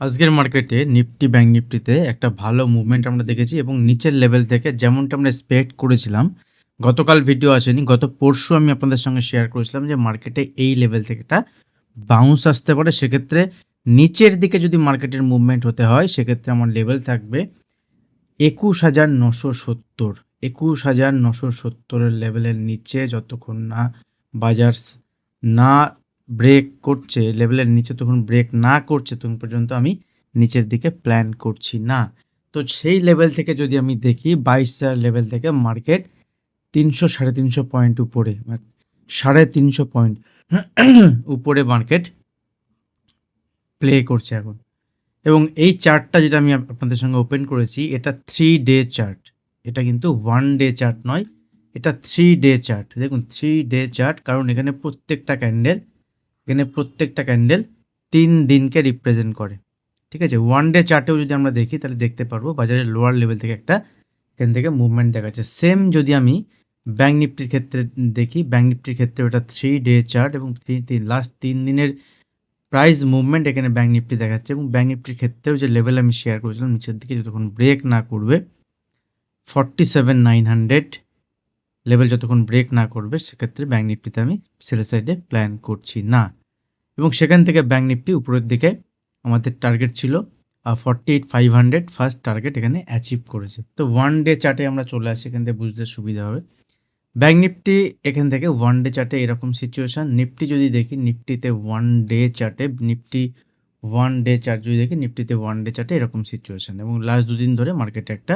আজকের মার্কেটে Nifty, bank নিফটিতে একটা ভালো মুভমেন্ট আমরা দেখেছি এবং নিচের লেভেল থেকে যেমনটা আমরা এক্সপেক্ট করেছিলাম, গতকাল ভিডিও আসেনি, গত পরশু আমি আপনাদের সঙ্গে শেয়ার করেছিলাম যে মার্কেটে এই লেভেল থেকে একটা বাউন্স আসতে পারে। সেক্ষেত্রে নিচের দিকে যদি মার্কেটের মুভমেন্ট হতে হয়, সেক্ষেত্রে আমার লেভেল থাকবে একুশ হাজার নশো সত্তর। একুশ হাজার নশো সত্তরের লেভেলের নিচে যতক্ষণ না বাজার না ব্রেক করছে লেভেলের নিচে তখন ব্রেক না করছে, তখন পর্যন্ত আমি নিচের দিকে প্ল্যান করছি না। তো সেই লেভেল থেকে যদি আমি দেখি, বাইশ হাজার লেভেল থেকে মার্কেট তিনশো সাড়ে তিনশো পয়েন্ট উপরে মানে সাড়ে তিনশো পয়েন্ট উপরে মার্কেট প্লে করছে এখন। এবং এই চার্টটা যেটা আমি আপনাদের সঙ্গে ওপেন করেছি, এটা থ্রি ডে চার্ট এটা কিন্তু ওয়ান ডে চার্ট নয়, এটা থ্রি ডে চার্ট দেখুন থ্রি ডে চার্ট কারণ এখানে প্রত্যেকটা ক্যান্ডেল এখানে প্রত্যেকটা ক্যান্ডেল তিন দিনকে রিপ্রেজেন্ট করে। ঠিক আছে? ওয়ান ডে চার্টেও যদি আমরা দেখি, তাহলে দেখতে পারব বাজারের লোয়ার লেভেল থেকে একটা এখান থেকে মুভমেন্ট দেখাচ্ছে সেম যদি আমি ব্যাঙ্ক নিফটির ক্ষেত্রে দেখি ব্যাঙ্ক নিফটির ক্ষেত্রে ওটা থ্রি ডে চার্ট এবং থ্রি তিন লাস্ট তিন দিনের প্রাইস মুভমেন্ট এখানে ব্যাঙ্ক নিফটি দেখাচ্ছে এবং ব্যাঙ্ক নিফটির ক্ষেত্রেও যে লেভেল আমি শেয়ার করেছিলাম, নিচের দিকে যতক্ষণ ব্রেক না করবে forty seven nine hundred level যতক্ষণ ব্রেক না করবে, সেক্ষেত্রে ব্যাঙ্ক নিফটিতে আমি সেলের সাইডে প্ল্যান করছি না। এবং সেখান থেকে ব্যাঙ্ক নিফটি উপরের দিকে আমাদের টার্গেট ছিল forty eight five hundred first target এখানে অ্যাচিভ করেছে। তো ওয়ান ডে চার্টে আমরা চলে আসি, এখান থেকে বুঝতে সুবিধা হবে। ব্যাঙ্ক নিফটি এখান থেকে ওয়ান ডে চার্টে এরকম সিচুয়েশান নিফটি যদি দেখি, নিফটিতে ওয়ান ডে চার্টে নিফটি ওয়ান ডে চার্ট যদি দেখি, নিফটিতে ওয়ান ডে চার্টে এরকম সিচুয়েশান এবং লাস্ট দুদিন ধরে মার্কেটে একটা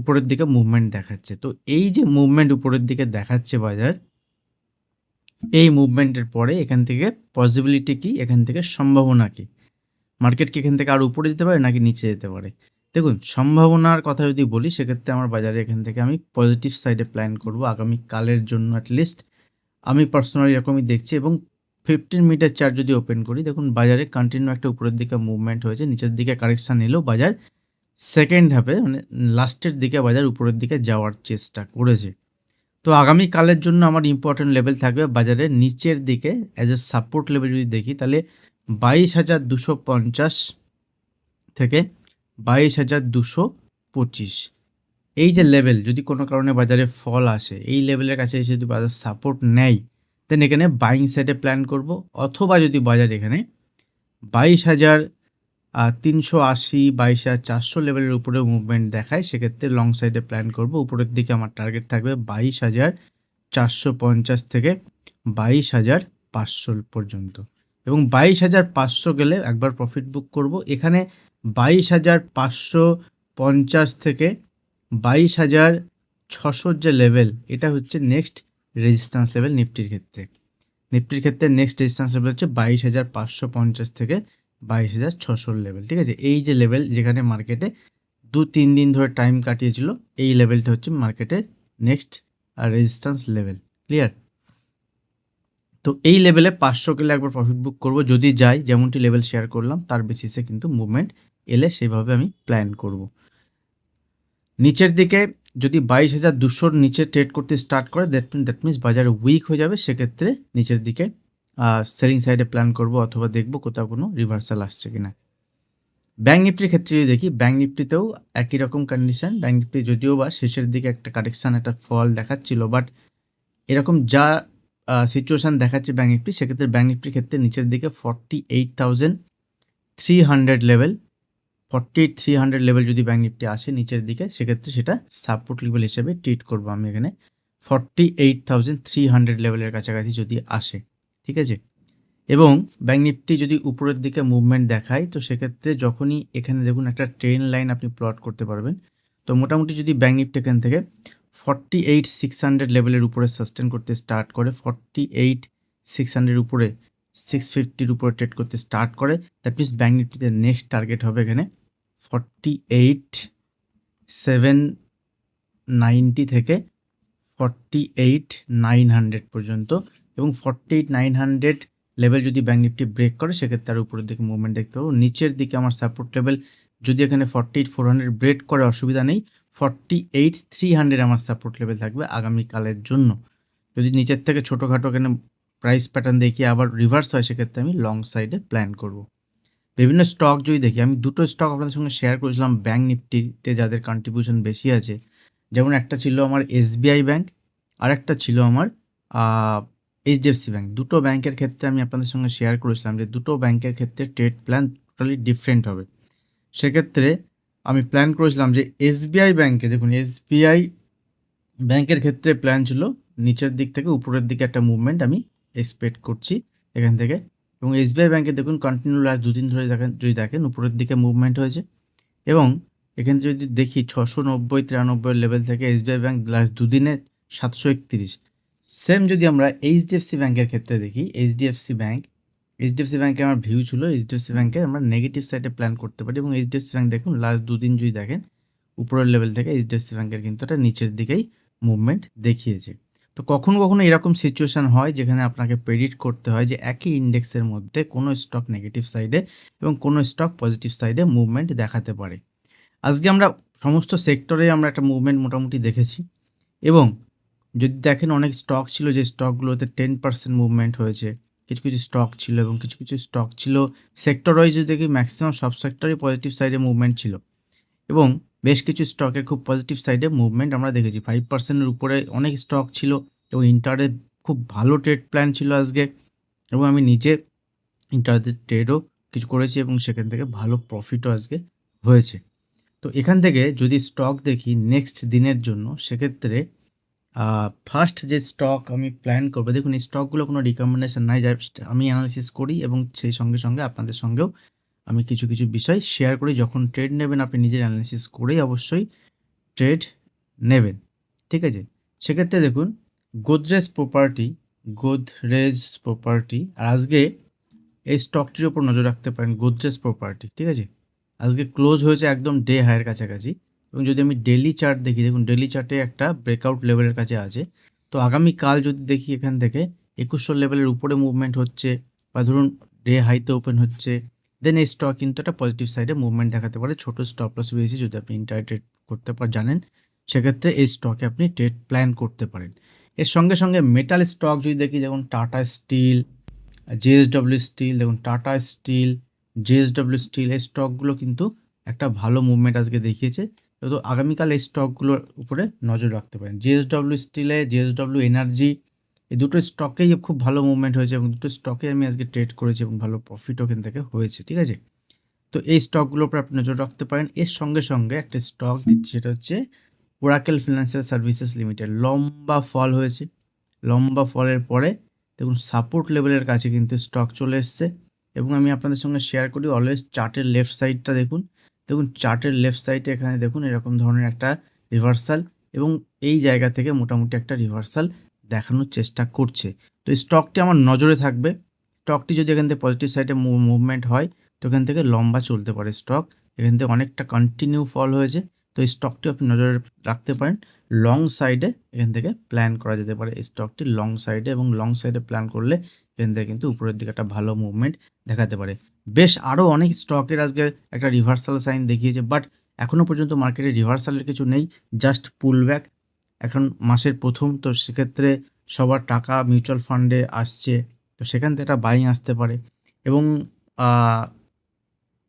উপরের দিকে মুভমেন্ট দেখাচ্ছে। তো এই যে মুভমেন্ট উপরের দিকে দেখাচ্ছে বাজার এই মুভমেন্টের পরে এখান থেকে পসিবিলিটি কি, এখান থেকে সম্ভাবনা কি? মার্কেট কি এখান থেকে আর উপরে যেতে পারে নাকি নিচে যেতে পারে? দেখুন, সম্ভাবনার কথা যদি বলি, সেক্ষেত্রে আমার বাজারে এখান থেকে আমি পজিটিভ সাইডে প্ল্যান করব আগামী কালের জন্য অ্যাটলিস্ট আমি পার্সোনালি এরকমই দেখছি এবং ফিফটিন মিটার চার্ট যদি ওপেন করি, দেখুন বাজারে কন্টিনিউ একটা উপরের দিকে মুভমেন্ট হয়েছে, নিচের দিকে কারেকশান এলেও বাজার সেকেন্ড হাফে মানে লাস্টের দিকে বাজার উপরের দিকে যাওয়ার চেষ্টা করেছে। তো আগামী কালের জন্য আমার ইম্পর্টেন্ট লেভেল থাকবে বাজারের নিচের দিকে অ্যাজ এ সাপোর্ট লেভেল যদি দেখি, তাহলে বাইশ হাজার দুশো পঞ্চাশ থেকে বাইশ হাজার দুশো পঁচিশ। এই যে লেভেল যদি কোনো কারণে বাজারে ফল আসে, এই লেভেলের কাছে এসে যদি বাজার সাপোর্ট নেয় দেন এখানে বাইং সাইডে প্ল্যান করব, অথবা যদি বাজার এখানে বাইশ হাজার তিনশো আশি, বাইশ হাজার চারশো লেভেলের উপরে মুভমেন্ট দেখায়, সেক্ষেত্রে লং সাইডে প্ল্যান করব। উপরের দিকে আমার টার্গেট থাকবে বাইশ হাজার চারশো পঞ্চাশ থেকে বাইশ হাজার পাঁচশো পর্যন্ত। এবং বাইশ হাজার পাঁচশো গেলে একবার প্রফিট বুক করব। এখানে বাইশ হাজার পাঁচশো পঞ্চাশ থেকে বাইশ হাজার ছশোর যে লেভেল এটা হচ্ছে নেক্সট রেজিস্ট্যান্স লেভেল নিফটির ক্ষেত্রে। নিফটির ক্ষেত্রে নেক্সট রেজিস্ট্যান্স লেভেল হচ্ছে বাইশ হাজার পাঁচশো পঞ্চাশ থেকে বাইশ হাজার ছশোর লেভেল ঠিক আছে? এই যে লেভেল যেখানে মার্কেটে দু তিন দিন ধরে টাইম কাটিয়েছিল, এই লেভেলটা হচ্ছে মার্কেটের নেক্সট রেজিস্ট্যান্স লেভেল ক্লিয়ার তো এই লেভেলে পাঁচশো কিলো একবার প্রফিট বুক করব, যদি যাই, যেমনটি লেভেল শেয়ার করলাম, তার বেসিসে কিন্তু মুভমেন্ট এলে সেভাবে আমি প্ল্যান করব। নিচের দিকে যদি বাইশ হাজার দুশোর নিচে ট্রেড করতে স্টার্ট করে দ্যাট মিন দ্যাট মিনস বাজার উইক হয়ে যাবে, সেক্ষেত্রে নিচের দিকে সেলিং সাইডে প্ল্যান করব অথবা দেখব কোথাও কোনো রিভার্সাল আসছে কিনা। ব্যাঙ্ক নিফটির ক্ষেত্রে যদি দেখি ব্যাঙ্ক নিফটিতেও একই রকম কন্ডিশন ব্যাঙ্ক নিফটি যদিও বা শেষের দিকে একটা কারেকশান একটা ফল দেখাচ্ছিল বাট এরকম যা সিচুয়েশান দেখাচ্ছে ব্যাঙ্ক নিফটি সেক্ষেত্রে ব্যাঙ্ক নিফটির ক্ষেত্রে নিচের দিকে forty eight thousand three hundred level forty eight three hundred level যদি ব্যাঙ্ক নিফটি আসে নিচের দিকে, সেক্ষেত্রে সেটা সাপোর্ট লেভেল হিসেবে ট্রিট করব আমি এখানে। Forty eight thousand three hundred লেভেলের কাছাকাছি যদি আসে। ঠিক আছে? এবং ব্যাঙ্ক নিফটি যদি উপরের দিকে মুভমেন্ট দেখায়, তো সেক্ষেত্রে যখনই এখানে দেখুন একটা ট্রেন লাইন আপনি প্লট করতে পারবেন। তো মোটামুটি যদি ব্যাঙ্ক নিফটি এখান থেকে ফর্টি এইট সিক্স হান্ড্রেড লেভেলের উপরে সাস্টেন করতে স্টার্ট করে ফর্টি এইট সিক্স হান্ড্রেড উপরে সিক্স ফিফটির উপরে ট্রেড করতে স্টার্ট করে দ্যাট মিনস ব্যাঙ্ক নিফটিতে নেক্সট টার্গেট হবে এখানে ফর্টি এইট সেভেন নাইনটি থেকে ফর্টি এইট নাইন হান্ড্রেড পর্যন্ত। এবং forty eight nine hundred level যদি ব্যাঙ্ক নিফটি ব্রেক করে, সেক্ষেত্রে তার উপরের দিকে মুভমেন্ট দেখতে পাবো। নিচের দিকে আমার সাপোর্ট লেভেল যদি এখানে forty eight four hundred break করে, অসুবিধা নেই। ফর্টি এইট থ্রি হান্ড্রেড আমার সাপোর্ট লেভেল থাকবে আগামীকালের জন্য। যদি নিচের থেকে ছোটোখাটো এখানে প্রাইস প্যাটার্ন দেখি আবার রিভার্স হয়, সেক্ষেত্রে আমি লং সাইডে প্ল্যান করব। বিভিন্ন স্টক যদি দেখি, আমি দুটো স্টক আপনাদের সঙ্গে শেয়ার করেছিলাম ব্যাঙ্ক নিফটিতে যাদের কন্ট্রিবিউশন বেশি আছে। যেমন একটা ছিল আমার এসবিআই ব্যাঙ্ক আর একটা ছিল আমার এইচডিএফসি ব্যাঙ্ক দুটো ব্যাংকের ক্ষেত্রে আমি আপনাদের সঙ্গে শেয়ার করেছিলাম যে দুটো ব্যাংকের ক্ষেত্রে ট্রেড প্ল্যান টোটালি ডিফারেন্ট হবে। সেক্ষেত্রে আমি প্ল্যান করেছিলাম যে এসবিআই ব্যাংকে দেখুন এসবিআই ব্যাংকের ক্ষেত্রে প্ল্যান ছিল, নিচের দিক থেকে উপরের দিকে একটা মুভমেন্ট আমি এক্সপেক্ট করছি এখান থেকে। এবং এসবিআই ব্যাংকে দেখুন কন্টিনিউ লাস্ট দুদিন ধরে দেখেন, যদি দেখেন, উপরের দিকে মুভমেন্ট হয়েছে। এবং এখানে যদি দেখি, ছশো নব্বই, তিরানব্বই লেভেল থেকে এসবিআই ব্যাংক লাস্ট দুদিনে সাতশো একত্রিশ। সেম যদি আমরা এইচডিএফসি ব্যাংকের ক্ষেত্রে দেখি এইচডিএফসি ব্যাংক এইচডিএফসি ব্যাংকে আমার ভিউ ছিল এইচডিএফসি ব্যাংকে আমরা নেগেটিভ সাইডে প্ল্যান করতে পারি এবং এইচডিএফসি ব্যাংক দেখুন লাস্ট দুদিন যদি দেখেন, উপরের লেভেল থেকে এইচডিএফসি ব্যাংকের কিন্তু একটা নিচের দিকেই মুভমেন্ট দেখিয়েছে। তো কখনো কখনো এরকম সিচুয়েশন হয় যেখানে আপনাকে প্রেডিক্ট করতে হয় যে একই ইন্ডেক্সের মধ্যে কোনো স্টক নেগেটিভ সাইডে এবং কোনো স্টক পজিটিভ সাইডে মুভমেন্ট দেখাতে পারে। আজকে আমরা সমস্ত সেক্টরে আমরা একটা মুভমেন্ট মোটামুটি দেখেছি এবং যদি দেখেন অনেক স্টক ছিল, যে স্টকগুলোতে টেন পার্সেন্ট মুভমেন্ট হয়েছে, কিছু কিছু স্টক ছিল এবং কিছু কিছু স্টক ছিল সেক্টর ওয়াইজ যদি দেখি ম্যাক্সিমাম সব সেক্টরই পজিটিভ সাইডে মুভমেন্ট ছিল। এবং বেশ কিছু স্টকের খুব পজিটিভ সাইডে মুভমেন্ট আমরা দেখেছি। ফাইভ পার্সেন্টের উপরে অনেক স্টক ছিল এবং ইন্টারে খুব ভালো ট্রেড প্ল্যান ছিল আজকে। এবং আমি নিজে ইন্টারতে ট্রেডও কিছু করেছি এবং সেখান থেকে ভালো প্রফিটও আজকে হয়েছে। তো এখান থেকে যদি স্টক দেখি নেক্সট দিনের জন্য, সেক্ষেত্রে ফার্স্ট যে স্টক আমি প্ল্যান করব, দেখুন এই স্টকগুলো কোনো রিকমেন্ডেশন নাই জাস্ট আমি অ্যানালিসিস করি এবং সেই সঙ্গে সঙ্গে আপনাদের সঙ্গেও আমি কিছু কিছু বিষয় শেয়ার করি। যখন ট্রেড নেবেন, আপনি নিজের অ্যানালিসিস করেই অবশ্যই ট্রেড নেবেন। ঠিক আছে? সেক্ষেত্রে দেখুন গোদরেজ প্রপার্টি গোদরেজ প্রপার্টি আর আজকে এই স্টকটির ওপর নজর রাখতে পারেন গোদরেজ প্রপার্টি ঠিক আছে? আজকে ক্লোজ হয়েছে একদম ডে হায়ের কাছাকাছি। এবং যদি আমি ডেলি চার্ট দেখি, দেখুন ডেলি চার্টে একটা ব্রেকআউট লেভেলের কাছে আছে। তো আগামীকাল যদি দেখি এখান থেকে, একুশশো লেভেলের উপরে মুভমেন্ট হচ্ছে বা ধরুন ডে হাইতে ওপেন হচ্ছে দেন এই স্টক কিন্তু একটা পজিটিভ সাইডে মুভমেন্ট দেখাতে পারে। ছোটো স্টপ লস বেশি যদি আপনি ইন্টার ট্রেড করতে পার জানেন, সেক্ষেত্রে এই স্টকে আপনি ট্রেড প্ল্যান করতে পারেন। এর সঙ্গে সঙ্গে মেটাল স্টক যদি দেখি যেমন টাটা স্টিল জেএসডব্লিউ স্টিল দেখুন টাটা স্টিল জেএসডব্লিউ স্টিল এই স্টকগুলো কিন্তু একটা ভালো মুভমেন্ট আজকে দেখিয়েছে। তো আগামীকাল এই স্টকগুলোর উপরে নজর রাখতে পারেন। জেএসডব্লিউ স্টিলে জেএসডব্লিউ এনার্জি এই দুটো স্টকেই খুব ভালো মুভমেন্ট হয়েছে এবং দুটো স্টকে আমি আজকে ট্রেড করেছি এবং ভালো প্রফিট ওখান থেকে হয়েছে, ঠিক আছে? তো এই স্টকগুলোর উপর আপনি নজর রাখতে পারেন। এর সঙ্গে সঙ্গে একটা স্টক দিচ্ছি, সেটা হচ্ছে ওরাকেল ফিনান্সিয়াল সার্ভিসেস লিমিটেড লম্বা ফল হয়েছে। লম্বা ফলের পরে দেখুন সাপোর্ট লেভেলের কাছে কিন্তু স্টক চলে এসছে এবং আমি আপনাদের সঙ্গে শেয়ার করি। অলওয়েজ চার্টের লেফট সাইডটা দেখুন। দেখুন, চার্টের লেফট সাইডে এখানে দেখুন, এরকম ধরনের একটা রিভার্সাল এবং এই জায়গা থেকে মোটামুটি একটা রিভার্সাল দেখানোর চেষ্টা করছে। তো স্টকটি আমার নজরে থাকবে। স্টকটি যদি এখান থেকে পজিটিভ সাইডে মুভমেন্ট হয়, তো এখান থেকে লম্বা চলতে পারে স্টক। এখান থেকে অনেকটা কন্টিনিউ ফল হয়েছে। তো এই স্টকটি আপনি নজরে রাখতে পারেন। লং সাইডে এখান থেকে প্ল্যান করা যেতে পারে। এই স্টকটি লং সাইডে এবং লং সাইডে প্ল্যান করলে এখান থেকে কিন্তু উপরের দিকে একটা ভালো মুভমেন্ট দেখাতে পারে। বেশ আরও অনেক স্টকের আজকে একটা রিভার্সাল সাইন দেখিয়েছে বাট এখনও পর্যন্ত মার্কেটে রিভার্সালের কিছু নেই জাস্ট পুল ব্যাক এখন মাসের প্রথম, তো সেক্ষেত্রে সবার টাকা মিউচুয়াল ফান্ডে আসছে, তো সেখান থেকে একটা বাইং আসতে পারে। এবং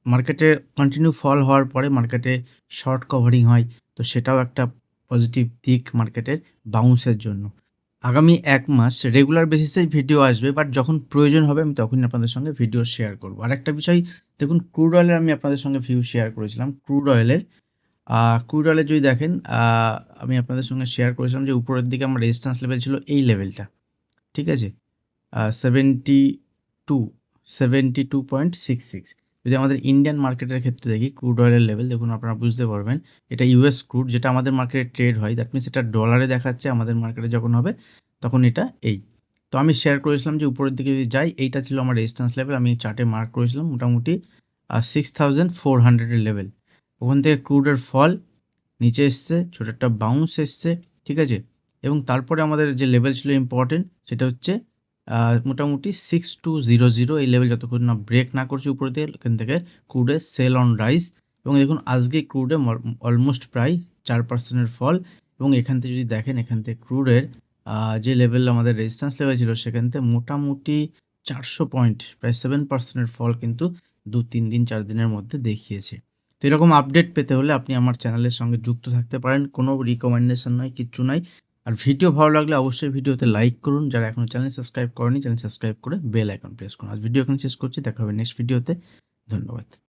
মার্কেটে কন্টিনিউ ফল হওয়ার পরে মার্কেটে শর্ট কভারিং হয়, তো সেটাও একটা পজিটিভ দিক মার্কেটের বাউন্সের জন্য। আগামী এক মাস রেগুলার বেসিসেই ভিডিও আসবে বাট যখন প্রয়োজন হবে আমি তখনই আপনাদের সঙ্গে ভিডিও শেয়ার করব। আর একটা বিষয়, দেখুন ক্রুড অয়েলের আমি আপনাদের সঙ্গে ভিউ শেয়ার করেছিলাম ক্রুড অয়েলের ক্রুড অয়েলের যদি দেখেন আমি আপনাদের সঙ্গে শেয়ার করেছিলাম যে উপরের দিকে আমার রেজিস্ট্যান্স লেভেল ছিল এই লেভেলটা ঠিক আছে? Seventy two seventy two point six six যদি আমাদের ইন্ডিয়ান মার্কেটের ক্ষেত্রে দেখি ক্রুড অয়েলের লেভেল দেখুন আপনারা বুঝতে পারবেন, এটা ইউএস ক্রুড যেটা আমাদের মার্কেটে ট্রেড হয় দ্যাট মিনস এটা ডলারে দেখাচ্ছে, আমাদের মার্কেটে যখন হবে, তখন এটা এই। তো আমি শেয়ার করেছিলাম যে উপরের দিকে যদি যাই, এইটা ছিল আমার রেজিস্ট্যান্স লেভেল আমি চার্টে মার্ক করেছিলাম, মোটামুটি সিক্স থাউজেন্ড ফোর হান্ড্রেডের লেভেল ওখান থেকে ক্রুডের ফল নিচে এসছে, ছোটো একটা বাউন্স এসছে, ঠিক আছে? এবং তারপরে আমাদের যে লেভেল ছিল ইম্পর্টেন্ট সেটা হচ্ছে মোটামুটি সিক্স টু জিরো জিরো এই লেভেল যতক্ষণ না ব্রেক না করছে উপরে দিয়ে এখান থেকে ক্রুডে সেল অন রাইস এবং দেখুন, আজকে ক্রুডে অলমোস্ট প্রায় চার পার্সেন্টের ফল এবং এখান থেকে যদি দেখেন, এখান থেকে ক্রুডের যে লেভেল আমাদের রেজিস্ট্যান্স লেভেল ছিল, সেখান থেকে মোটামুটি চারশো পয়েন্ট প্রায় সেভেন পার্সেন্টের ফল কিন্তু দু, তিন দিন, চার দিনের মধ্যে দেখিয়েছে। তো এরকম আপডেট পেতে হলে আপনি আমার চ্যানেলের সঙ্গে যুক্ত থাকতে পারেন। কোনো রিকমেন্ডেশন নয়, কিচ্ছু নয়। আর ভিডিও ভালো লাগলে অবশ্যই ভিডিওতে লাইক করুন। যারা এখনও চ্যানেল সাবস্ক্রাইব করেনি চ্যানেল সাবস্ক্রাইব করে বেল আইকন প্রেস করুন। আজ ভিডিও এখানে শেষ করছি। দেখা হবে নেক্সট ভিডিওতে ধন্যবাদ।